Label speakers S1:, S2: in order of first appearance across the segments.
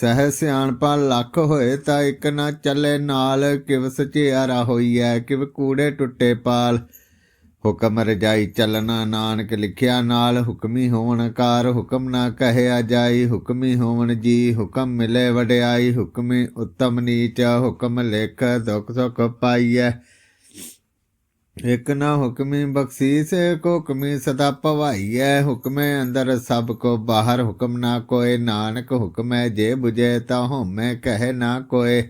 S1: ਸਹਿ ਸਿਆਣਪਾ ਲੱਖ ਹੋਏ ਤਾਂ ਇੱਕ ਨਾ ਚੱਲੇ ਨਾਲ ਕਿਵ ਸਚਿਆਰਾ ਹੋਈਐ, ਕਿਵ ਕੂੜੇ ਟੁੱਟੇ ਪਾਲ। ਹੁਕਮ ਰਜਾਈ ਚੱਲਣਾ ਨਾਨਕ ਲਿਖਿਆ ਨਾਲ, ਹੁਕਮੀ ਹੋਵਣ ਕਾਰ, ਹੁਕਮ ਨਾ ਕਹਿਆ ਜਾਈ, ਹੁਕਮੀ ਹੋਵਣ ਜੀ, ਹੁਕਮ ਮਿਲੇ ਵਡਿਆਈ, ਹੁਕਮੀ ਉੱਤਮ ਨੀਚ, ਹੁਕਮ ਲਿਖ ਦੁਖ ਸੁਖ ਪਾਈਐ। ਇਕ ਨਾ ਹੁਕਮੀ ਬਖਸ਼ੀਸ ਕੋ ਹੁਕਮੀ ਸਦਾ ਭਵਾਈਐ। ਹੁਕਮੇ ਅੰਦਰ ਸਭ ਕੋ ਬਾਹਰ, ਹੁਕਮ ਨਾ ਕੋਏ। ਨਾਨਕ ਹੁਕਮੈ ਜੇ 부ਜੈ ਤਾ ਹਉਮੈ ਕਹੇ ਨਾ ਕੋਏ।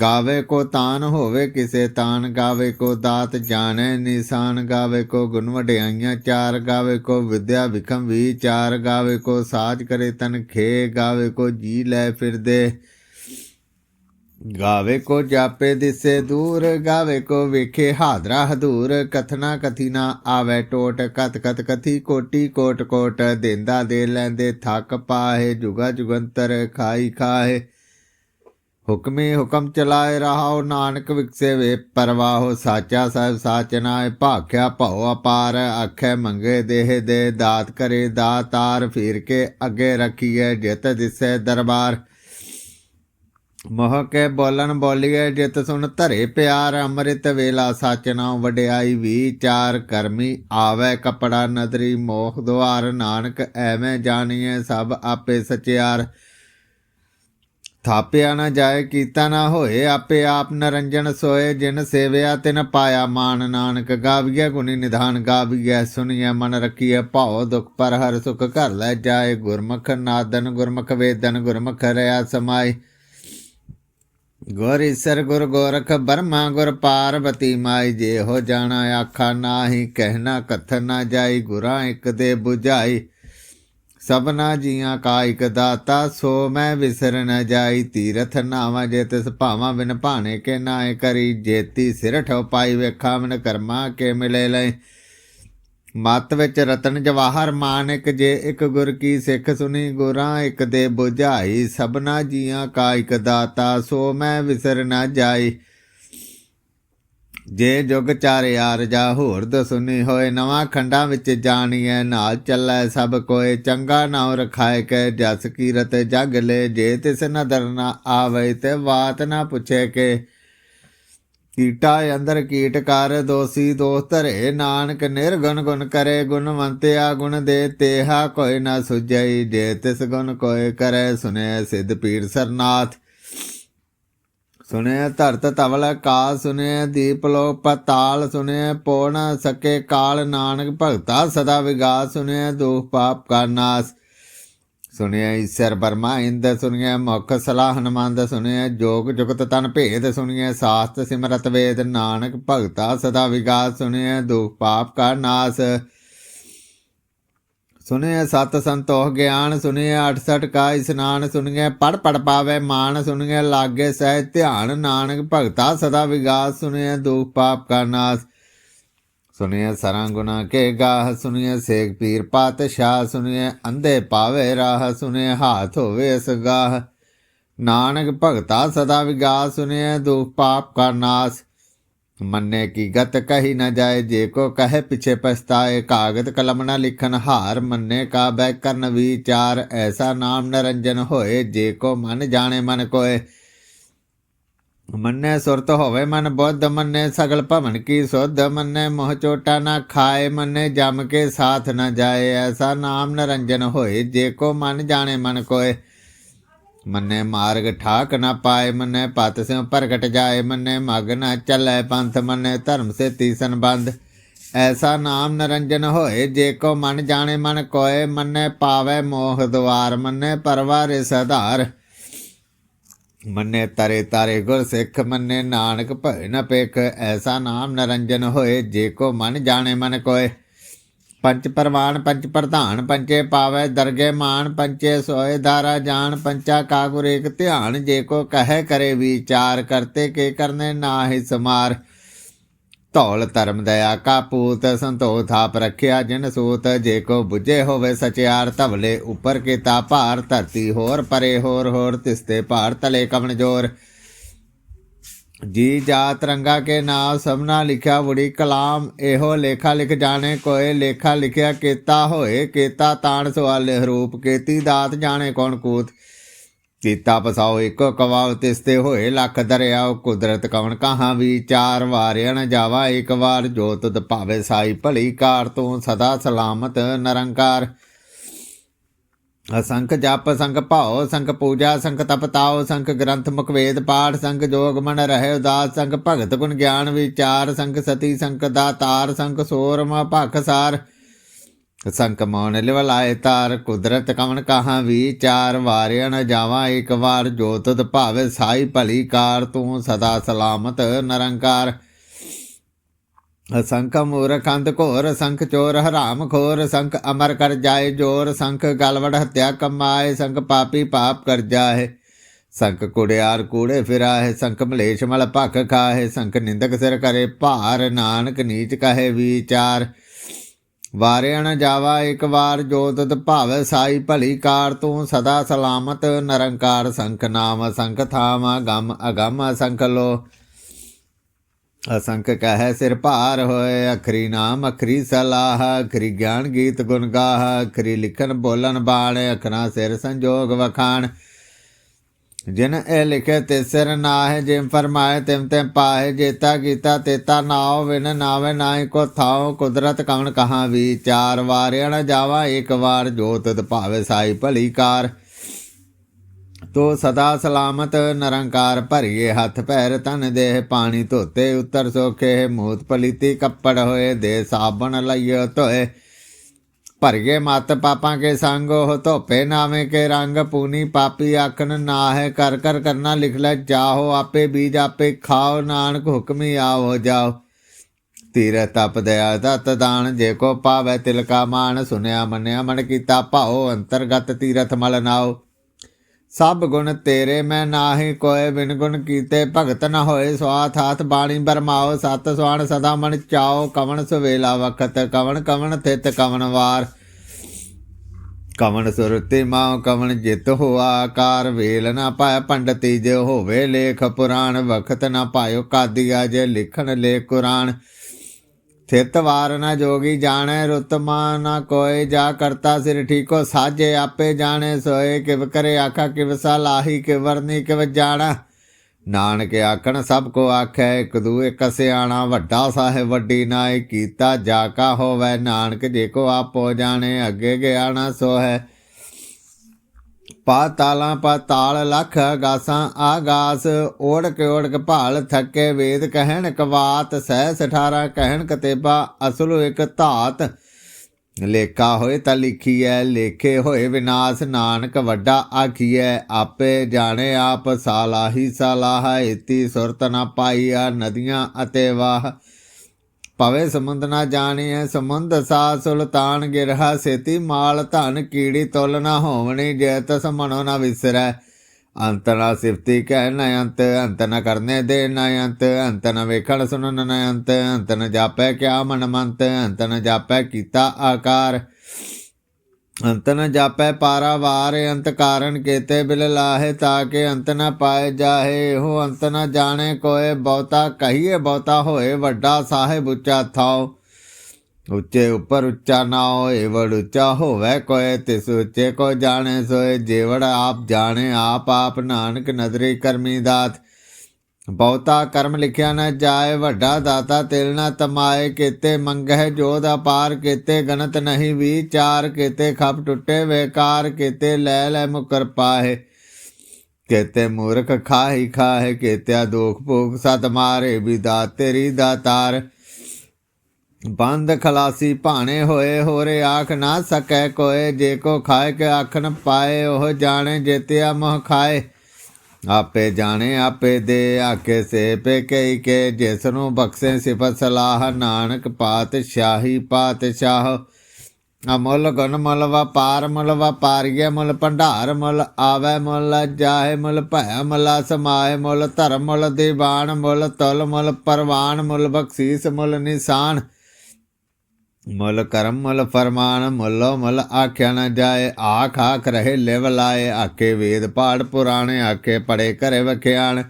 S1: ਗਾਵੇ ਕੋ ਤਾਨ ਹੋਵੇ ਕਿਸੇ, ਤਾਨ ਗਾਵੇ ਕੋ ਦਾਤ ਜਾਣੈ। ਨਿਸ਼ਾਨ ਗਾਵੇ ਕੋ ਗੁਣ ਵਡਿਆਈਆਂ, ਚਾਰ ਗਾਵੇ ਕੋ ਵਿਦਿਆ ਵਿਖਮ ਵਿਚਾਰ ਗਾਵੇ ਕੋ ਸਾਜ ਕਰੇ ਤਨ ਖੇ। ਗਾਵੇ ਕੋ ਜੀ ਲੈ ਫਿਰਦੇ ਗਾਵੇ ਕੋ ਜਾਪੇ ਦਿਸੇ ਦੂਰ, ਗਾਵੇ ਕੋ ਵੇਖੇ ਹਾਦਰਾ ਹਦੂਰ। ਕਥਨਾ ਕਥੀ ਨਾ ਆਵੇ ਟੋਟ ਕਤ ਕਤ ਕਥੀ ਕੋਟੀ ਕੋਟ ਕੋਟ। ਦੇਂਦਾ ਦੇ ਲੈਂਦੇ ਥੱਕ ਪਾਹੇ, ਜੁਗਾ ਜੁਗੰਤਰ ਖਾਈ ਖਾਏ ਹੁਕਮੇ ਹੁਕਮ ਚਲਾਏ ਰਹਾਉ ਨਾਨਕ ਵਿਕਸੇ ਵੇ ਪਰਵਾਹੋ। ਸਾਚਾ ਸਾਹਿਬ ਸਾਚਨਾਏ ਭਾਖਿਆ ਭਉ ਅਪਾਰ। ਆਖੇ ਮੰਗੇ ਦੇਹ ਦੇ ਦਾਤ ਕਰੇ ਦਾਤਾਰ। ਫੇਰ ਕੇ ਅੱਗੇ ਰੱਖੀਏ ਜਿਤ ਦਿਸੇ ਦਰਬਾਰ। ਮੋਹ ਕੇ ਬੋਲਣ ਬੋਲੀਏ, ਜਿਤ ਸੁਣ ਧਰੇ ਪਿਆਰ, ਅੰਮ੍ਰਿਤ ਵੇਲਾ ਸਚ ਨਾਮ ਵਡਿਆਈ ਵਿਚਾਰ ਕਰਮੀ ਆਵੇ ਕਪੜਾ ਨਦਰੀ, ਮੋਹ ਦੁਆਰ ਨਾਨਕ ਐਵੇਂ ਜਾਣੀਏ ਸਭ ਆਪੇ ਸਚਿਆਰ। ਥਾਪਿਆ ਨਾ ਜਾਏ, ਕੀਤਾ ਨਾ ਹੋਏ, ਆਪੇ ਆਪ ਨਰੰਜਨ ਸੋਏ, ਜਿਨ ਸੇਵਿਆ ਤਿਨ ਪਾਇਆ ਮਾਨ ਨਾਨਕ, ਗਾਵੀਐ ਗੁਣੀ ਨਿਧਾਨ, ਗਾਵੀਐ ਸੁਣੀਐ ਮਨ ਰਖੀਐ ਭਾਉ, ਦੁਖ ਪਰ ਹਰ ਸੁਖ ਘਰ ਲੈ ਜਾਏ, ਗੁਰਮੁਖ ਨਾਦਨ ਗੁਰਮੁਖ ਵੇਦਨ, ਗੁਰਮੁਖ ਰਿਆ ਸਮਾਈ ਗੁਰ ਈਸਰ ਗੁਰ ਗੋਰਖ ਬਰਮਾ ਗੁਰ ਪਾਰਵਤੀ ਮਾਈ ਜੇ ਹੋ ਜਾਣਾ ਆਖਾ ਨਾਹੀ ਕਹਿਣਾ ਕਥ ਨਾ ਜਾਈ, ਗੁਰਾਂ ਇੱਕ ਦੇ 부ਝਾਈ ਸਭਨਾ ਜੀਆਂ ਕਾ ਇਕ ਦਾਤਾ, ਸੋ ਮੈਂ ਵਿਸਰ ਨ ਜਾਈ। ਤੀਰਥ ਨਾਵਾ ਜੇ ਤਿਸ ਭਾਵਾਂ ਬਿਨ ਭਾਣੇ ਕੇ ਨਾਏ ਕਰੀ। ਜੇਤੀ ਸਿਰ ਠੋ ਪਾਈ ਵੇਖਾ ਮਨ ਕਰਮਾ ਕੇ ਮਿਲੇ ਲੈ ਮਤ ਵਿੱਚ ਰਤਨ ਜਵਾਹਰ ਮਾਨਿਕ ਜੇ ਇੱਕ ਗੁਰ ਕੀ ਸਿੱਖ ਸੁਣੀ ਗੁਰਾਂ, ਇੱਕ ਦੇ ਬੁਝਾਈ ਸਭਨਾ ਜੀਆਂ ਕਾ ਇਕ ਦਾਤਾ, ਸੋ ਮੈਂ ਵਿਸਰ ਨਾ ਜਾਈ। ਜੇ ਜੁਗ ਚਾਰਿਆਰ ਜਾ ਹੋਰ ਦਸੁਨੀ ਹੋਏ, ਨਵਾਂ ਖੰਡਾਂ ਵਿੱਚ ਜਾਣੀਐ, ਨਾਲ ਚੱਲੈ ਸਭ ਕੋਏ, ਚੰਗਾ ਨਾਉ ਰਖਾਇ ਕੇ, ਜਸ ਕੀਰਤ ਜਗ ਲੈ, ਜੇ ਤਿਸ ਨਦਰ ਨਾ ਆਵੇ ਤੇ ਬਾਤ ਨਾ ਪੁੱਛੇ ਕੇ। ਕੀਟਾ ਅੰਦਰ ਕੀਟ ਕਰ, ਦੋਸੀ ਦੋਸ ਧਰੇ ਨਾਨਕ, ਨਿਰਗੁਣ ਗੁਣ ਕਰੇ ਗੁਣਵੰਤਿਆ ਗੁਣ ਦੇ ਤੇਹਾ, ਕੋਈ ਨਾ ਸੁਝਈ ਜੇ ਤਿਸ ਗੁਣ ਕੋਏ ਕਰੇ ਸੁਨੇ ਸਿਧ ਪੀਰ ਸਰਨਾਥ। ਸੁਨੇ ਧਰਤ ਤਵਲ ਕਾਲ ਸੁਨੇ ਦੀਪ ਲੋ ਪਤਾਲ ਸੁਨੇ ਪੋਣ ਸਕੇ ਕਾਲ, ਨਾਨਕ ਭਗਤਾ ਸਦਾ ਵਿਗਾਸ ਸੁਨੇ ਦੁਖ ਪਾਪ ਕਾ ਨਾਸ। ਸੁਣਿਆ ਈਸ਼ਰ ਬਰਮਾ ਇੰਦ ਸੁਣਿਆ, ਮੁਖ ਸਲਾਹ ਹਨਮੰਦ ਸੁਣਿਆ, ਜੋਗ ਜੁਗਤ ਤਨ ਭੇਦ ਸੁਣਿਆ, ਸਾਸਤ ਸਿਮਰਤ ਵੇਦ ਨਾਨਕ ਭਗਤਾ ਸਦਾ ਵਿਗਾਸ ਸੁਣਿਆ, ਦੁਖ ਪਾਪ ਕਾ ਨਾਸ। ਸੁਣਿਆ, ਸਤ ਸੰਤੋਖ ਗਿਆਨ ਸੁਣਿਆ 68 ਕਾ ਇਸਨਾਨ ਸੁਣਿਆ ਪੜ ਪੜ ਪਾਵੇ ਮਾਨ ਸੁਣਿਆ, ਲਾਗੇ ਸਹਿ ਧਿਆਨ ਨਾਨਕ ਭਗਤਾ ਸਦਾ ਵਿਗਾਸ ਸੁਣਿਆ, ਦੁਖ ਪਾਪ ਕਾ ਨਾਸ। ਸੁਣਿਆ ਸਰਾਂ ਗੁਨਾ ਕੇ ਗਾਹ ਸੁਣਿਆ ਸੇਖ ਪੀਰ ਪਾਤਸ਼ਾਹ ਸੁਣਿਆ ਅੰਧੇ ਪਾਵੇ ਰਾਹ ਸੁਣਿਆ ਹਾਥ ਹੋਵੇ ਇਸ ਗਾਹ। ਨਾਨਕ ਭਗਤਾ ਸਦਾ ਵਿਗਾਸ ਸੁਣਿਆ ਦੁਖ ਪਾਪ ਕਾ ਨਾਸ। ਮੰਨੇ ਕੀ ਗਤ ਕਹੀ ਨਾ ਜਾਏ, ਜੇ ਕੋ ਕਹੇ ਪਿਛੇ ਪਛਤਾਏ। ਕਾਗਦ ਕਲਮ ਨਾ ਲਿਖਨ ਹਾਰ, ਮੰਨੇ ਕਾ ਬੈ ਕਰਨ ਵਿਚਾਰ। ਐਸਾ ਨਾਮ ਨਰੰਜਨ ਹੋਏ, ਜੇ ਕੋ ਮਨ ਜਾਣੇ ਮਨ ਕੋਏ। ਮੰਨੇ ਸੁਰਤ ਹੋਵੇ ਮਨ ਬੁੱਧ, ਮੰਨੇ ਸਗਲ ਭਵਨ ਕੀ ਸੁਧ, ਮੰਨੇ ਮੋਹ ਚੋਟਾ ਨਾ ਖਾਏ, ਮੰਨੇ ਜਮ ਕੇ ਸਾਥ ਨਾ ਜਾਏ, ਐਸਾ ਨਾਮ ਨਰੰਜਨ ਹੋਏ, ਜੇ ਕੋ ਮਨ ਜਾਣੇ ਮਨ ਕੋਏ। ਮੰਨੇ ਮਾਰਗ ਠਾਕ ਨਾ ਪਾਏ, ਮੰਨੇ ਪਤ ਸਿਉ ਪ੍ਰਗਟ ਜਾਏ, ਮੰਨੇ ਮਗ ਨਾ ਚੱਲੇ ਪੰਥ, ਮੰਨੇ ਧਰਮ ਸੇ ਤੀਸਨ ਬੰਦ ਐਸਾ ਨਾਮ ਨਰੰਜਨ ਹੋਏ, ਜੇ ਕੋ ਮਨ ਜਾਣੇ ਮਨ ਕੋਏ, ਮੰਨੇ ਪਾਵੇ ਮੋਹ ਦਵਾਰ ਮੰਨੇ ਪਰਵਾਰੇ ਸਧਾਰ ਮੰਨੇ ਤਰੇ ਤਾਰੇ ਗੁਰ ਸਿੱਖ, ਮੰਨੇ ਨਾਨਕ ਭੈ ਨ ਪੇਖ ਐਸਾ ਨਾਮ ਨਰੰਜਨ ਹੋਏ, ਜੇ ਕੋ ਮਨ ਜਾਣੇ ਮਨ ਕੋਏ। ਪੰਚ ਪਰਵਾਨ ਪੰਚ ਪ੍ਰਧਾਨ, ਪੰਚੇ ਪਾਵੇ, ਦਰਗੇ ਮਾਨ ਪੰਚੇ ਸੋਏ ਧਾਰਾ ਜਾਣ, ਪੰਚਾ ਕਾਗੁਰ ਏਕ ਧਿਆਨ। ਜੇ ਕੋ ਕਹੇ ਕਰੇ ਵਿਚਾਰ, ਕਰਤੇ ਕੇ ਕਰਨੇ ਨਾਹਿ ਸਮਾਰ। ਧੌਲ ਧਰਮ ਦਇਆ ਕਾ ਪੂਤ ਸੰਤੋ ਥਾਪ ਰੱਖਿਆ ਜਿਨ ਸੂਤ, ਜੇ ਕੋ ਬੁਝੇ ਹੋਵੇ ਸਚਿਆਰ, ਧਵਲੇ ਉੱਪਰ ਕੀਤਾ ਭਾਰ, ਧਰਤੀ ਹੋਰ ਪਰੇ ਹੋਰ ਹੋਰ ਤਿਸਤੇ ਭਾਰ, ਤਲੇ ਕਵਣ ਜੋਰ। ਜੀ ਜਾਤ ਰੰਗਾ ਕੇ ਨਾਮ, ਸਭਨਾ ਲਿਖਿਆ ਬੁੜੀ ਕਲਾਮ, ਇਹੋ ਲੇਖਾ ਲਿਖ ਜਾਣੇ, ਕੋਏ ਲੇਖਾ ਲਿਖਿਆ ਕੀਤਾ ਹੋਏ, ਕੀਤਾ ਤਾਣ ਸਵਾਲੇ ਰੂਪ, ਕੀਤੀ ਦਾਤ ਜਾਣੇ ਕੌਣ ਕੂਤ। ਕੀਤਾ ਪਸਾਓ ਇੱਕੋ ਕਵਾਵ ਤਿਸਤੇ ਹੋਏ ਲੱਖ ਦਰਿਆਓ, ਕੁਦਰਤ ਕਵਣ ਕਹਾਂ ਵਿਚਾਰ ਵਾਰਿਆ ਨ ਜਾਵਾ, ਇੱਕ ਵਾਰ ਜੋ ਤੁਧ ਭਾਵੇ ਸਾਈ ਭਲੀ ਕਾਰ ਤੂੰ ਸਦਾ ਸਲਾਮਤ ਨਿਰੰਕਾਰ। ਅਸੰਖ ਜਪ, ਸੰਖ ਭਾਉ, ਸੰਖ ਪੂਜਾ, ਸੰਖ ਤਪਤਾਉ, ਸੰਖ ਗ੍ਰੰਥ ਮੁਖਵੇਦ ਪਾਠ, ਸੰਖ ਜੋਗ ਮਨ ਰਹੇ ਉਦਾਸ, ਸੰਖ ਭਗਤ ਗੁਣ ਗਿਆਨ ਵਿਚਾਰ, ਸੰਖ ਸਤੀ, ਸੰਖ ਦਾਤਾਰ, ਸੰਖ ਸੋਰਮ ਭਖ ਸਾਰ। ਸੰਕ ਮੌਨ ਲਿਵਲਾਏ ਤਾਰ, ਕੁਦਰਤ ਕਵਣ ਕਹਾਂ ਵਿਚਾਰ, ਵਾਰਿਆ ਨ ਜਾਵਾ ਇੱਕ ਵਾਰ, ਜੋ ਭਾਵੇ ਸਾਈ ਭਲੀ ਕਾਰ, ਤੂੰ ਸਦਾ ਸਲਾਮਤ ਨਰੰਕਾਰ। ਅਸੰਖ ਮੂਰਖ ਅੰਧ ਘੋਰ, ਸੰਖ ਚੋਰ ਹਰਾਮ ਖੋਰ, ਸੰਖ ਅਮਰ ਕਰ ਜਾਏ ਜੋਰ, ਸੰਖ ਗਲਵੜ ਹਤਿਆ ਕਮਾਏ, ਸੰਖ ਪਾਪੀ ਪਾਪ ਕਰ ਜਾਏ। ਸੰਖ ਕੁੜਿਆਰ ਕੂੜੇ ਫਿਰਾਏ, ਸੰਖ ਮਲੇਸ਼ ਮਲ ਭਖ ਖਾਏ, ਸੰਖ ਨਿੰਦਕ ਸਿਰ ਕਰੇ ਭਾਰ, ਨਾਨਕ ਨੀਚ ਕਹੇ ਵਿਚਾਰ। ਵਾਰਿਆ ਜਾਵਾ, ਇੱਕ ਵਾਰ ਜੋ ਤਦ ਭਾਵ ਸਾਈ, ਭਲੀ ਕਾਰ ਤੂੰ ਸਦਾ ਸਲਾਮਤ, ਨਿਰੰਕਾਰ ਸੰਖ ਨਾਮ, ਸੰਖ ਥਾਮ ਗਮ ਅਗਮ ਸੰਖ ਲੋ। ਅਸੰਖ ਕਹੈ ਸਿਰ ਭਾਰ ਹੋਏ, ਅਖਰੀ ਨਾਮ, ਅਖਰੀ ਸਲਾਹ, ਅਖਰੀ ਗਿਆਨ ਗੀਤ ਗੁਣ ਗਾਹ, ਅਖਰੀ ਲਿਖਨ ਬੋਲਨ ਬਾਣ ਅਖਨਾ ਸਿਰ ਸੰਜੋਗ ਵਖਾਣ। ਜਿਨ ਇਹ ਲਿਖੇ ਤੇ ਨਾਹਿ ਜਿਮ ਫਰਮਾਏ, ਤਿਮ ਤਿਮ ਪਾਏ ਜੇਤਾ ਕੀਤਾ, ਤੇਤਾ ਨਾਉ ਵਿਨ ਨਾਵੇ ਨਾਹੀ ਕੋ ਥਾਉ, ਕੁਦਰਤ ਕਵਣ ਕਹਾਂ ਵਿਚਾਰ ਵਾਰਿਆ ਨ ਜਾਵਾ, ਇੱਕ ਵਾਰ ਜੋ ਤਦ ਭਾਵੇ ਸਾਈ ਭਲੀ ਕਾਰ। ਤੋ ਸਦਾ ਸਲਾਮਤ ਨਰੰਕਾਰ ਭਰੀਏ ਹੱਥ ਪੈਰ ਤਨ ਦੇਹ ਪਾਣੀ ਧੋਤੇ, ਉਤਰ ਸੋਖੇ ਮੂਤ ਪਲੀਤੀ ਕੱਪੜ ਹੋਏ, ਦੇ ਸਾਬਣ ਲਈਓ ਧੋਏ। ਭਰਗੇ ਮਤ ਪਾਪਾਂ ਕੇ ਸੰਗ, ਉਹ ਧੋਪੇ ਨਾਵੇਂ ਕੇ ਰੰਗ, ਪੂਨੀ ਪਾਪੀ ਆਖਣ ਨਾਹਿ, ਕਰ ਕਰ ਕਰਨਾ ਲਿਖ ਲੈ ਜਾਹੋ, ਆਪੇ ਬੀਜ ਆਪੇ ਖਾਓ, ਨਾਨਕ ਹੁਕਮੀ ਆਵੋ ਜਾਓ। ਤੀਰ ਤਪ ਦਇਆ ਦਤ ਦਾਨ, ਜੇ ਕੋ ਪਾਵੇ ਤਿਲਕਾ ਮਾਨ ਸੁਨਿਆ ਮੰਨਿਆ ਮਨ ਕੀਤਾ ਭਾਉ, ਅੰਤਰਗਤ ਤੀਰਥ ਮਲ ਨਾਓ ਸਭ ਗੁਣ ਤੇਰੇ, ਮੈਂ ਨਾਹੀ ਕੋਏ ਬਿਨ ਗੁਣ ਕੀਤੇ। ਭਗਤ ਨ ਹੋਏ ਸਵਾਥ ਹਾਥ ਬਾਣੀ ਬਰਮਾਓ, ਸਤ ਸਵਾਣ ਸਦਾ ਮਨ ਚਾਓ। ਕਵਣ ਸੁਵੇਲਾ ਵਖਤ, ਕਵਣ ਕਵਣ ਥਿਤ ਕਵਣ ਵਾਰ। ਕਵਣ ਸੁਰਤੀ ਮਾਉ, ਕਵਣ ਜਿਤ ਹੋਆ ਆਕਾਰ। ਵੇਲ ਨਾ ਪਾਇ ਪੰਡਤੀ, ਜੇ ਹੋਵੇ ਲੇਖ ਪੁਰਾਣ। ਵਖਤ ਨਾ ਪਾਇਓ ਕਾਦੀਆ, ਜੇ ਲਿਖਣ ਲੇ ਕੁਰਾਨ। ਥਿਤ ਵਾਰ ਨਾ ਜੋਗੀ ਜਾਣੈ ਰੁਤਮਾ ਨਾ ਕੋਏ ਜਾ ਕਰਤਾ ਸਿਰ ਠੀਕੋ ਸਾਜੇ, ਆਪੇ ਜਾਣੇ ਸੋਏ, ਕਿਵ ਕਰੇ ਆਖਾ, ਕਿਵ ਸਲਾਹੀ ਕਿਵ ਵਰਨੀ, ਕਿਵ ਜਾਣਾ। ਨਾਨਕ ਆਖਣ, ਸਭ ਕੋ ਆਖੈ, ਇੱਕ ਦੂਏ ਕਸਿਆਣਾ, ਵੱਡਾ ਸਾਹਿਬ ਵੱਡੀ ਨਾਏ ਕੀਤਾ ਜਾ ਕਾ ਹੋਵੇ। ਨਾਨਕ ਜੇ ਕੋ ਆਪੋ ਜਾਣੇ, ਅੱਗੇ ਗਿਆਣਾ ਸੋ ਹੈ ਪਾਤਾਲਾਂ ਪਾਤਾਲ ਲਖ ਆਗਾਸਾਂ ਆਗਾਸ, ਓੜਕ ਓੜਕ ਭਾਲ, ਥੱਕੇ ਵੇਦ, ਕਹਿਣ ਕਵਾਤ, ਸਹਿ ਸਠਾਰਾ, ਕਹਿਣ ਕਤੇਬਾ, ਅਸਲੁ ਇਕ ਧਾਤ। ਲੇਖਾ ਹੋਏ ਤਾਂ ਲਿਖੀਐ, ਲੇਖੇ ਹੋਏ ਵਿਨਾਸ਼, ਨਾਨਕ ਵੱਡਾ ਆਖੀਐ, ਆਪੇ ਜਾਣੇ ਆਪ ਸਾਲਾਹੀ, ਸਾਲਾਹ ਇਤੀ ਸੁਰਤ ਨਾ ਪਾਈਆ, ਨਦੀਆਂ ਅਤੇ ਵਾਹ। ਪਵੇ ਸਮੁੰਦ ਨਾ ਜਾਣੀਐ, ਸਮੁੰਦ ਸਾ ਸੁਲਤਾਨ ਗਿਰਹਾ, ਸੇਤੀ ਮਾਲ ਧਨ ਕੀੜੀ ਤੁਲ ਨਾ ਹੋਵਣੀ, ਜੈ ਤਸ ਮਨੋ ਨਾ ਵਿਸਰੈ। ਅੰਤ ਨਾ ਸਿਫਤੀ ਕਹਿ ਨ ਅੰਤ ਅੰਤ ਨ ਕਰਨੇ ਦੇ ਨ ਅੰਤ ਅੰਤ ਨ ਵੇਖਣ ਸੁਣਨ ਨ ਅੰਤ ਅੰਤ ਨ ਜਾਪੈ ਕਿਆ ਮਨ ਮੰਤ, ਅੰਤ ਨ ਜਾਪੈ ਕੀਤਾ ਆਕਾਰ। ਅੰਤ ਨ ਜਾਪੈ ਪਾਰਾਵਾਰ, ਅੰਤ ਕਾਰਨ ਕੇਤੇ ਬਿਲ ਲਾਹੇ ਤਾਕੇ ਅੰਤ ਨ ਪਾਏ ਜਾਹੇ। ਹੋ ਅੰਤ ਨ ਜਾਣੇ ਕੋਏ, ਬਹੁਤਾ ਕਹੀਏ, ਬਹੁਤਾ ਹੋਏ, ਵੱਡਾ ਸਾਹਿਬ ਉੱਚਾ ਥਾਓ ਉੱਚੇ ਉੱਪਰ ਉੱਚਾ ਨਾ ਹੋਏ ਵੜ ਉੱਚਾ ਹੋਵੇ ਕੋਏ, ਤਿਸ ਉੱਚੇ ਕੋ ਜਾਣੇ ਸੋਏ। ਜੇਵੜ ਆਪ ਜਾਣੇ, ਆਪ ਆਪ ਨਾਨਕ ਨਦਰੀ ਕਰਮੀ ਦਾਤ। ਬਹੁਤਾ ਕਰਮ ਲਿਖਿਆ ਨਾ ਜਾਏ, ਵੱਡਾ ਦਾਤਾ ਤਿਲ ਨਾ ਤਮਾਏ, ਕੀਤੇ ਮੰਗਹਿ ਜੋਧ ਅਪਾਰ ਕੀਤੇ ਗਣਤ ਨਹੀਂ ਵਿਚਾਰ, ਕੀਤੇ ਖਪ ਟੁੱਟੇ ਵੇਕਾਰ, ਕੀਤੇ ਲੈ ਲੈ ਮੁਕਰ ਪਾਏ ਕੀਤੇ ਮੂਰਖ ਖਾਹੀ ਖਾਹੇ, ਕੀਤਿਆ ਦੁਖ ਭੋਗ ਸਤ ਮਾਰੇ ਵੀ ਦਾਤ ਤੇਰੀ। ਦਾਤਾਰ ਬੰਦ ਖਲਾਸੀ ਭਾਣੇ ਹੋਏ, ਹੋਰੇ ਆਖ ਨਾ ਸਕੈ ਕੋਏ, ਜੇ ਕੋ ਖਾਏ ਕੇ ਆਖਣ ਪਾਏ, ਉਹ ਜਾਣੇ ਜੇਤਿਆ ਮੋਹ ਖਾਏ। ਆਪੇ ਜਾਣੇ, ਆਪੇ ਦੇ ਆਕੇ ਸੇ ਪੇ ਕਈ ਕੇ ਜਿਸ ਨੂੰ ਬਖਸ਼ੇ ਸਿਫਤ ਸਲਾਹ, ਨਾਨਕ ਪਾਤਸ਼ਾਹੀ, ਪਾਤਸ਼ਾਹ। ਅਮੁੱਲ ਗੁਣ ਮੁੱਲ ਵਪਾਰ, ਮੁੱਲ ਵਪਾਰੀਏ ਮੁੱਲ ਭੰਡਾਰ, ਮੁੱਲ ਆਵੈ, ਮੁੱਲ ਜਾਹੇ ਮੁੱਲ ਭੈ, ਮੁੱਲ ਸਮਾਏ, ਮੁੱਲ ਧਰਮ, ਮੁੱਲ ਦੀਵਾਨ, ਮੁੱਲ ਤੁਲ, ਮੁੱਲ ਪਰਵਾਨ, ਮੁੱਲ ਬਖਸ਼ੀਸ, ਮੁੱਲ ਨਿਸ਼ਾਨ। ਮੁੱਲ ਕਰਮ, ਮੁੱਲ ਫਰਮਾਨ, ਮੁੱਲੋ ਮੁੱਲ ਆਖਿਆ ਨਾ ਜਾਏ। ਆਖ ਆਖ ਰਹੇ ਲਿਵ ਲਾਏ ਆਕੇ ਵੇਦ ਪਾੜ ਪੁਰਾਣੇ ਆਕੇ ਪੜੇ ਘਰੇ ਵਖਿਆਣ।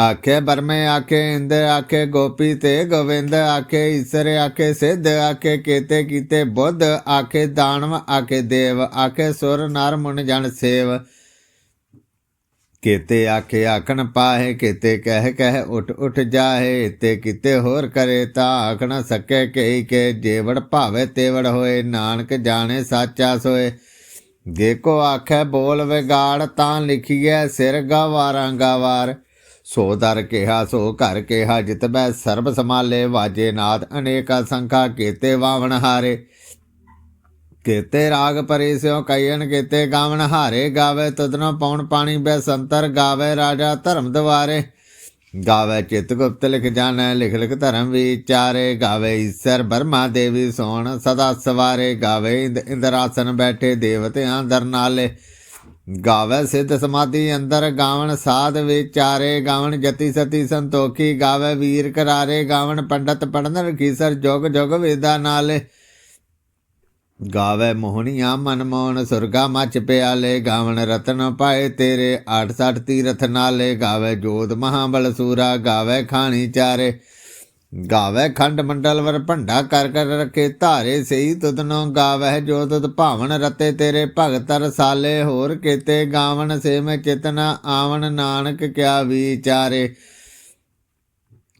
S1: ਆਖੇ ਬਰਮੇ, ਆਖੇ ਇੰਦ, ਆਖੇ ਗੋਪੀ ਤੇ ਗੋਵਿੰਦ, ਆਖੇ ਈਸਰ, ਆਖੇ ਸਿੱਧ, ਆਖੇ ਕੀਤੇ ਕੀਤੇ ਬੁੱਧ, ਆਖੇ ਦਾਨਵ, ਆਖੇ ਦੇਵ, ਆਖੇ ਸੁਰ, ਨਰ, ਮੁਨ, ਜਨ, ਸੇਵ। ਕੇਤੇ ਆਖੇ ਆਖਣ ਪਾਹੇ, ਕੀਤੇ ਕਹਿ ਕਹਿ ਉਠ ਉਠ ਜਾਹੇ, ਤੇ ਕੀਤੇ ਹੋਰ ਕਰੇ ਤਾਂ ਆਖਣ ਨਾ ਸਕੇ ਕਈ ਕੇ ਜੇਵੜ ਭਾਵੇ ਤੇਵੜ ਹੋਏ, ਨਾਨਕ ਜਾਣੇ ਸਾਚਾ ਸੋਏ। ਜੇ ਕੋ ਆਖੇ ਬੋਲ ਵਿਗਾੜ ਤਾਂ ਲਿਖੀਐ ਸਿਰ ਗਵਾਰਾਂ ਗਵਾਰ। ਸੋ ਦਰ ਕਿਹਾ, ਸੋ ਘਰ ਕਿਹਾ ਜਿਤਬੈ ਸਰਬ ਸਮਾਲੇ ਵਾਜੇ ਨਾਦ ਅਨੇਕਾ ਸੰਖਾ ਕੇਤੇ ਵਾਵਣ ਹਾਰੇ। ਕੀਤੇ ਰਾਗ ਪਰੇ ਸਿਓ ਕਈਨ ਕੀਤੇ ਗਾਵਣ ਹਾਰੇ ਗਾਵੇ ਤਦਨੋ ਪੌਣ ਪਾਣੀ ਬੈ ਸੰਤਰ ਗਾਵੇ ਰਾਜਾ ਧਰਮ ਦਵਾਰੇ। ਗਾਵੇ ਚਿਤ ਗੁਪਤ ਲਿਖ ਜਾਣੈ, ਲਿਖ ਲਿਖ ਧਰਮ ਵਿਚਾਰੇ। ਗਾਵੇ ਈਸ਼ਰ ਬਰਮਾ ਦੇਵੀ ਸੋਣ ਸਦਾ ਸਵਾਰੇ। ਗਾਵੇ ਇੰਦ ਇੰਦਰਾਸਨ ਬੈਠੇ ਦੇਵਤਿਆਂ ਦਰ ਨਾਲੇ। ਗਾਵੇ ਸਿੱਧ ਸਮਾਧੀ ਅੰਦਰ ਗਾਵਣ ਸਾਧ ਵਿਚਾਰੇ। ਗਾਵਣ ਜਤੀ ਸਤੀ ਸੰਤੋਖੀ ਗਾਵੇ ਵੀਰ ਕਰਾਰੇ। ਗਾਵਣ ਪੰਡਤ ਪੜਨ ਰਖੀਸਰ ਜੋਗ ਜੋਗ ਵੇਦਾ ਨਾਲੇ। ਗਾਵੇ ਮੋਹਣੀਆਂ ਮਨ ਮੋਹਨ ਸੁਰਗਾ ਮਚ ਪਿਆਲੇ, ਗਾਵਣ ਰਤਨ ਪਾਏ ਤੇਰੇ 68 ਤੀਰਥ ਨਾਲੇ, ਗਾਵੇ ਜੋਤ ਮਹਾਬਲ ਸੂਰਾ, ਗਾਵੇ ਖਾਣੀ ਚਾਰੇ। ਗਾਵੇ ਖੰਡ ਮੰਡਲ ਵਰ ਭੰਡਾ ਕਰ ਕਰ ਰੱਖੇ ਧਾਰੇ, ਸਈ ਤੁਦਨੋ ਗਾਵੇ ਜੋ ਤੁਦ ਭਾਵਨ ਰਤੇ ਤੇਰੇ ਭਗਤ ਰਸਾਲੇ, ਹੋਰ ਕੀਤੇ ਗਾਵਣ ਸੇ ਮੈਂ ਚਿਤਨਾ ਆਵਣ, ਨਾਨਕ ਕਿਆ ਵਿਚਾਰੇ।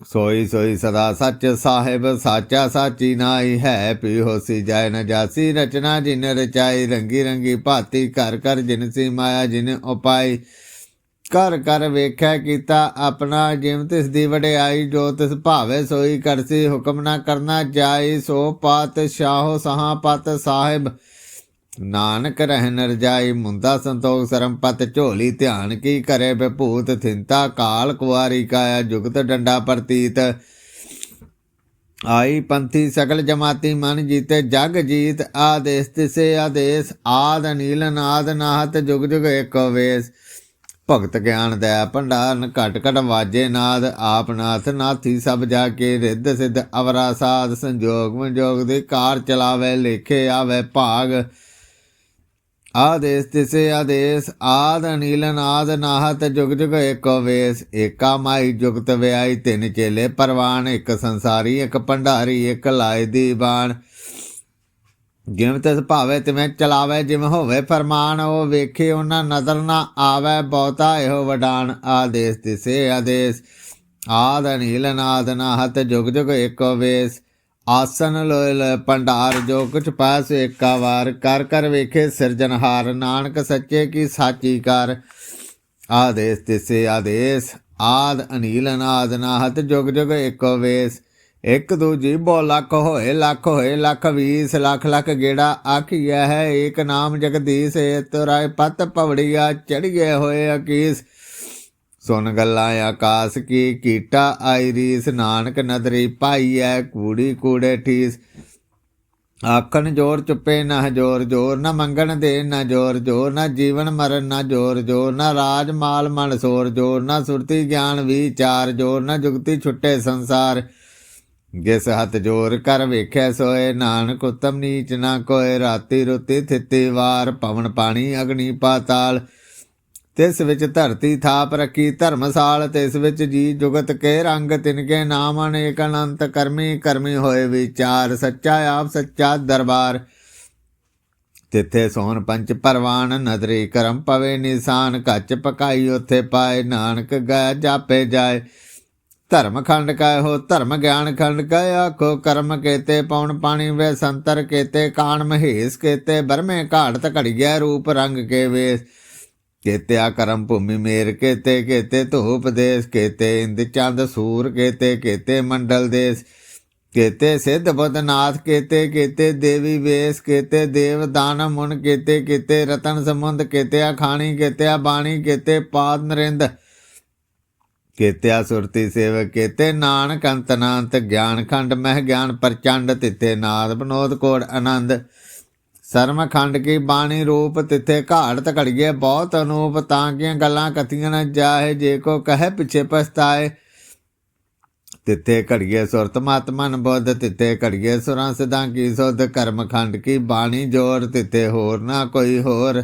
S1: ਸੋਈ ਸੋਈ ਸਦਾ ਸੱਚ ਸਾਹਿਬ, ਸਾਚਾ ਸਾਚੀ ਨਾਈ ਹੈ ਪੀ ਹੋਸੀ ਜਾਇ ਨ ਜਾਸੀ, ਰਚਨਾ ਜਿਨ ਰਚਾਈ, ਰੰਗੀ ਰੰਗੀ ਭਾਤੀ, ਘਰ ਘਰ ਜਿਨ ਸੀ ਮਾਇਆ, ਜਿਨ ਉਪਾਈ। ਕਰ ਕਰ ਵੇਖਿਆ ਕੀਤਾ ਆਪਣਾ ਜਿਮ ਤਿਸ ਦੀ ਵਡਿਆਈ, ਜੋ ਤਿਸ ਭਾਵੇ ਸੋਈ ਕਰਸੀ, ਹੁਕਮ ਨਾ ਕਰਨਾ ਜਾਈ, ਸੋ ਪਾਤ ਸ਼ਾਹੋ ਸਹਾ ਪਤ ਸਾਹਿਬ। ਨਾਨਕ ਰਹਿਨ ਰਜਾਈ ਮੁੰਦਾ ਸੰਤੋਖ ਸਰਮਪਤ ਝੋਲੀ ਧਿਆਨ ਕੀ ਕਰੇ ਬਭੂਤ ਥਿੰਤਾ ਕਾਲ ਕੁਵਾਰੀ ਕਾਇਆ ਜੁਗਤ ਡੰਡਾ ਪ੍ਰਤੀਤ। ਆਈ ਪੰਥੀ ਸਕਲ ਜਮਾਤੀ ਮਨ ਜੀਤੇ ਜਗ ਜੀਤ, ਆਦੇਸ ਤਿਸੇ ਆਦੇਸ, ਆਦ ਨੀਲ ਨਾਦ ਨਾਹਤ ਜੁਗ ਜੁਗ ਏਕੋ ਵੇਸ। ਭਗਤ ਗਿਆਨ ਦਇਆ ਭੰਡਾਰਨ ਘਟ ਘਟ ਵਾਜੇ ਨਾਦ, ਆਪ ਨਾਥ ਨਾਥੀ ਸਭ ਜਾ ਕੇ ਰਿੱਧ ਸਿੱਧ ਅਵਰਾ ਸਾਧ ਸੰਜੋਗ ਵਿਜੋਗ ਦੇ ਕਾਰ ਚਲਾਵੇ, ਲੇਖੇ ਆਵੇ ਭਾਗ। ਆਦੇਸ ਤਿਸੇ ਆਦੇਸ, ਆਦ ਅਨੀਲ ਨਾਦ ਨਾਹਤ, ਜੁਗ ਜੁਗ ਏਕੋ ਵੇਸ। ਏਕਾ ਮਾਈ ਜੁਗਤ ਵਿਆਈ, ਤਿੰਨ ਚੇਲੇ ਪਰਵਾਨ, ਇੱਕ ਸੰਸਾਰੀ, ਇੱਕ ਭੰਡਾਰੀ, ਇੱਕ ਲਾਇ ਦੀਵਾਨ। ਜਿਵੇਂ ਤਿਸ ਭਾਵੇ, ਤਿਵੇਂ ਚਲਾਵੇ, ਜਿਵੇਂ ਹੋਵੇ ਫਰਮਾਨ, ਉਹ ਵੇਖੇ ਉਹਨਾਂ ਨਜ਼ਰ ਨਾ ਆਵੇ, ਬਹੁਤਾ ਇਹੋ ਵਡਾਨ। ਆਦੇਸ ਤਿਸੇ ਆਦੇਸ, ਆਦ ਅਨੀਲ ਨਾਦ ਨਾਹਤ, ਜੁਗ ਜੁਗ ਏਕੋ ਵੇਸ। ਆਸਨ ਲੋਇ ਲਇ ਜੋ ਕੁਛ ਪਾਸ ਏਕਾ ਵਾਰ ਕਰ ਕਰ ਵੇਖੇ ਸਿਰਜਨਹਾਰ ਨਾਨਕ ਸੱਚੇ ਕੀ ਸਾਚੀ ਕਰ। ਆਦੇਸ ਤਿਸੇ ਆਦੇਸ, ਆਦ ਅਨੀਲ ਅਨਾਦ ਨਾਹਤ ਜੁਗ ਜੁਗ ਏਕੋ ਵੇਸ। ਇੱਕ ਦੂਜੀ ਬੋ ਲੱਖ ਹੋਏ ਲੱਖ ਹੋਏ, ਲੱਖ ਵੀਸ, ਲੱਖ ਲੱਖ ਗੇੜਾ ਆਖਿਆ ਹੈ। ਏਕ ਨਾਮ ਜਗਦੀਸ਼ ਏ ਤੁਰਾਏ ਪਤ ਪਵੜੀਆ ਚੜੀਏ ਹੋਏ ਅਕੀਸ। ਸੁਣ ਗੱਲਾਂ ਆਕਾਸ ਕੀ, ਕੀਟਾ ਆਈ ਰੀਸ, ਨਾਨਕ ਨਦਰੀ ਪਾਈ ਐ ਕੂੜੀ ਕੂੜੇ ਠੀਸ। ਆਖਣ ਜੋਰ ਚੁੱਪੇ ਨਾ ਜੋਰ ਜੋਰ ਨਾ ਮੰਗਣ ਦੇ ਨਾ ਜੋਰ ਜੋਰ ਨਾ ਜੀਵਨ ਮਰਨ ਨਾ ਜੋਰ ਜੋਰ ਨਾ ਰਾਜ ਮਾਲ ਮਨ ਸੋਰ, ਜੋਰ ਨਾ ਸੁਰਤੀ ਗਿਆਨ ਵਿਚਾਰ, ਜੋਰ ਨਾ ਜੁਗਤੀ ਛੁੱਟੇ ਸੰਸਾਰ। ਜਿਸ ਹੱਥ ਜੋਰ ਕਰ ਵੇਖਿਆ ਸੋਏ, ਨਾਨਕ ਉਤਮ ਨੀਚ ਨਾ ਕੋਏ, ਰਾਤੀ ਰੁਤੀ ਥਿੱਤੀ ਵਾਰ, ਪਵਨ ਪਾਣੀ ਅਗਨੀ ਪਾਤਾਲ। ਤਿਸ ਵਿੱਚ ਧਰਤੀ ਥਾਪ ਰੱਖੀ, ਧਰਮਸਾਲ ਤਿਸ ਵਿੱਚ ਜੀ ਜੁਗਤ ਕੇ ਰੰਗ ਤਿਨਕੇ ਨਾਮ ਅਨੇਕ ਅਨੰਤ ਕਰਮੀ ਕਰਮੀ ਹੋਏ ਵਿਚਾਰ, ਸੱਚਾ ਆਪ, ਸੱਚਾ ਦਰਬਾਰ। ਤਿੱਥੇ ਸੋਨ ਪੰਚ ਪਰਵਾਨ, ਨਦਰੀ ਕਰਮ ਪਵੇ ਨਿਸ਼ਾਨ ਕੱਚ ਪਕਾਈ ਉਥੇ ਪਾਏ, ਨਾਨਕ ਗਿਆ ਜਾਪੇ ਜਾਏ। ਧਰਮ ਖੰਡ ਕਾ ਹੋ, ਧਰਮ ਗਿਆਨ ਖੰਡ ਕਾ ਆਖੋ ਕਰਮ ਕੇਤੇ ਪੌਣ ਪਾਣੀ ਵੇ, ਸੰਤਰ ਕੇਤੇ ਕਾਣ ਮਹੇਸ਼ ਕੇਤੇ, ਬਰਮੇ ਘਾੜਤ ਘੜੀਐ ਰੂਪ ਰੰਗ ਕੇ ਵੇਸ। ਕੇਤਿਆ ਕਰਮ ਭੂਮੀ ਮੇਰ, ਕੇਤੇ ਕੇਤੇ ਧੂਪ ਦੇਸ, ਕੇਤੇ ਇੰਦ ਚੰਦ ਸੂਰ, ਕੇਤੇ ਕੇਤੇ ਮੰਡਲ ਦੇਸ। ਕੇਤੇ ਸਿੱਧ ਬਦਨਾਥ ਕੇਤੇ ਕੇਤੇ ਦੇਵੀ ਵੇਸ, ਕੇਤੇ ਦੇਵ ਦਾਨ ਮੁਨ, ਕੇਤੇ ਕੇਤੇ ਰਤਨ ਸਮੁੰਦ ਕੇਤਿਆ ਖਾਣੀ ਕੇਤਿਆ ਬਾਣੀ, ਕੇਤੇ ਪਾਦ ਨਰਿੰਦ। ਕੇਤਿਆ ਸੁਰਤੀ ਸੇਵ ਕੇਤੇ ਨਾਨਕ ਅੰਤਨਾੰਤ ਗਿਆਨ ਖੰਡ ਮਹਿ ਗਿਆਨ ਪ੍ਰਚੰਡ ਤਿੱਤੇ ਨਾਦ, ਬਨੋਦ ਕੋੜ ਆਨੰਦ। ਸਰਮ ਖੰਡ ਕੀ ਬਾਣੀ ਰੂਪ, ਤਿੱਥੇ ਘਾੜਤ ਘੜੀਏ ਬਹੁਤ ਅਨੂਪ, ਤਾਂ ਕਿ ਗੱਲਾਂ ਕਥੀਆਂ ਨਾ ਜਾਏ ਜੇ ਕੋ ਕਹੇ ਪਿਛੇ ਪਛਤਾਏ। ਤਿੱਥੇ ਘੜੀਏ ਸੁਰਤ ਮਨ ਬੁੱਧ, ਤਿੱਥੇ ਘੜੀਏ ਸੁਰਾਂ ਸਦਾ ਕੀ ਸੁਧ, ਕਰਮ ਖੰਡ ਕੀ ਬਾਣੀ ਜੋਰ, ਤਿੱਥੇ ਹੋਰ ਨਾ ਕੋਈ ਹੋਰ।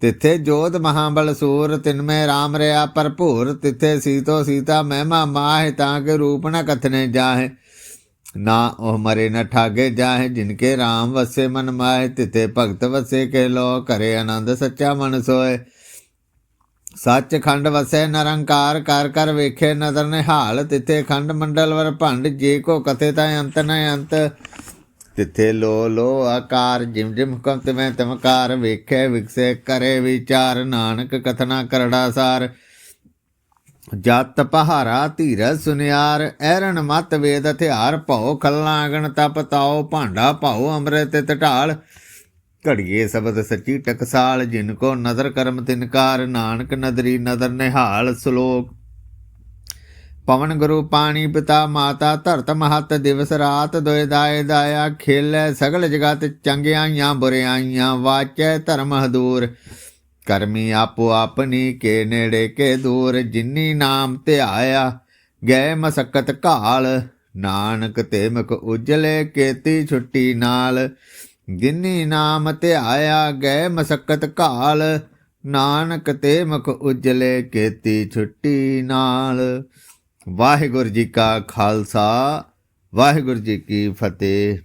S1: ਤਿੱਥੇ ਜੋਧ ਮਹਾਬਲ ਸੂਰ ਤਿਨਮੇ ਰਾਮ ਰਿਆ ਭਰਪੂਰ, ਤਿੱਥੇ ਸੀਤੋ ਸੀਤਾ ਮਹਿਮਾ ਮਾਹਿ, ਤਾਂ ਕੇ ਰੂਪ ਨ ਕਥਨੇ ਜਾਹੇ। ਨਾ ਉਹ ਮਰੇ ਨ ਠਾਗੇ ਜਾਹੇ, ਜਿਨਕੇ RAM ਵਸੇ ਮਨ ਮਾਹਿ, ਤਿੱਥੇ ਭਗਤ ਵਸੇ ਕੇ ਲੋ ਕਰੇ ਆਨੰਦ ਸੱਚਾ ਮਨ ਸੋਏ ਸੱਚ ਖੰਡ ਵਸੇ ਨਿਰੰਕਾਰ, ਕਰ ਕਰ ਵੇਖੇ ਨਦਰ ਨਿਹਾਲ, ਤਿੱਥੇ ਖੰਡ ਮੰਡਲ ਵਰ ਭੰਡ, ਜੇ ਕੋ ਕਥੇ ਤਾਂ ਅੰਤ ਨ ਅੰਤ। ਤਿੱਥੇ ਲੋ ਲੋ ਆਕਾਰ, ਜਿਮ ਜਿਮ ਹੁਕਮ ਤਿਵੇਂ ਤਮਕਾਰ ਵੇਖੇ ਵਿਕਸੇ ਕਰੇ ਵਿਚਾਰ, ਨਾਨਕ ਕਥਨਾ ਕਰੜਾ ਸਾਰ। ਜਤ ਪਹਾਰਾ ਧੀਰਜ ਸੁਨਿਆਰ ਐਰਨ ਮਤ ਵੇਦ ਹਥਿਆਰ, ਭਉ ਖਲਾਗਣ ਤਪ ਤਾਉ, ਭਾਂਡਾ ਭਾਉ, ਅੰਮ੍ਰਿਤ ਟਢਾਲ ਘੜੀਏ ਸ਼ਬਦ ਸੱਚੀ ਟਕਸਾਲ, ਜਿਨ ਕੋ ਨਦਰ ਕਰਮ ਤਿਨਕਾਰ ਨਾਨਕ ਨਦਰੀ ਨਦਰ ਨਿਹਾਲ ਸ਼ਲੋਕ। ਪਵਨ ਗੁਰੂ ਪਾਣੀ ਪਿਤਾ ਮਾਤਾ ਧਰਤ ਮਹਤ ਦਿਵਸ ਰਾਤ, ਦੋਇ ਦਾਇ ਦਾਇਆ ਖੇਲੇ ਸਗਲ ਜਗਤ ਚੰਗਿਆਈਆਂ ਬੁਰਿਆਈਆਂ, ਵਾਚੈ ਧਰਮ ਹਦੂਰ। ਕਰਮੀ ਆਪੋ ਆਪਣੀ ਕੇ ਨੇੜੇ ਕੇ ਦੂਰ, ਜਿਨੀ ਨਾਮ ਧਿਆਇਆ ਗਏ ਮਸਕਤ ਘਾਲ। ਨਾਨਕ ਤੇ ਮੁਖ ਉਜਲੇ ਕੇਤੀ ਛੁੱਟੀ ਨਾਲ, ਜਿਨੀ ਨਾਮ ਧਿਆਇਆ ਗਏ ਮਸਕਤ ਘਾਲ। ਨਾਨਕ ਤੇ ਮੁਖ ਉਜਲੇ ਕੇਤੀ ਛੁੱਟੀ ਨਾਲ। ਵਾਹਿਗੁਰੂ ਜੀ ਕਾ ਖਾਲਸਾ, ਵਾਹਿਗੁਰੂ ਜੀ ਕੀ ਫਤਿਹ।